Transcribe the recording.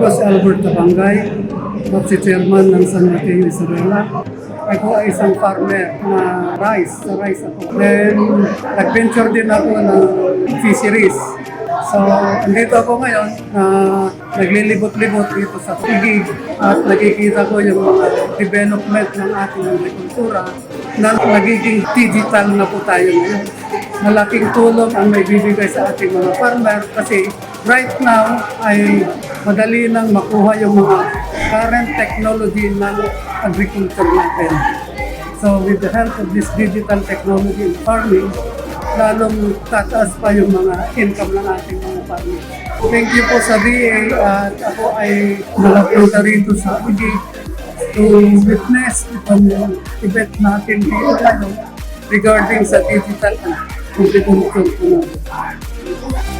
Albert Tabangay, at si chairman ng San Mateo Isabela. Ako ay isang farmer na rice, sa rice ako. Then, nag-venture din ako ng fisheries. So, andito ako ngayon na naglilibot-libot dito sa Pigig at nakikita ko yung mga development ng ating agrikultura na nagiging digital na po tayo ngayon. Malaking tulong ang may bibigay sa ating mga farmer kasi right now ay madali nang makuha yung mga current technology ng agriculture natin. So with the help of this digital technology in farming, lalong tataas pa yung mga income ng ating mga farmers. Thank you po sa DA at ako ay nalapunta rito sa Uji to witness itong event natin dito ngayon regarding sa digital agriculture po natin.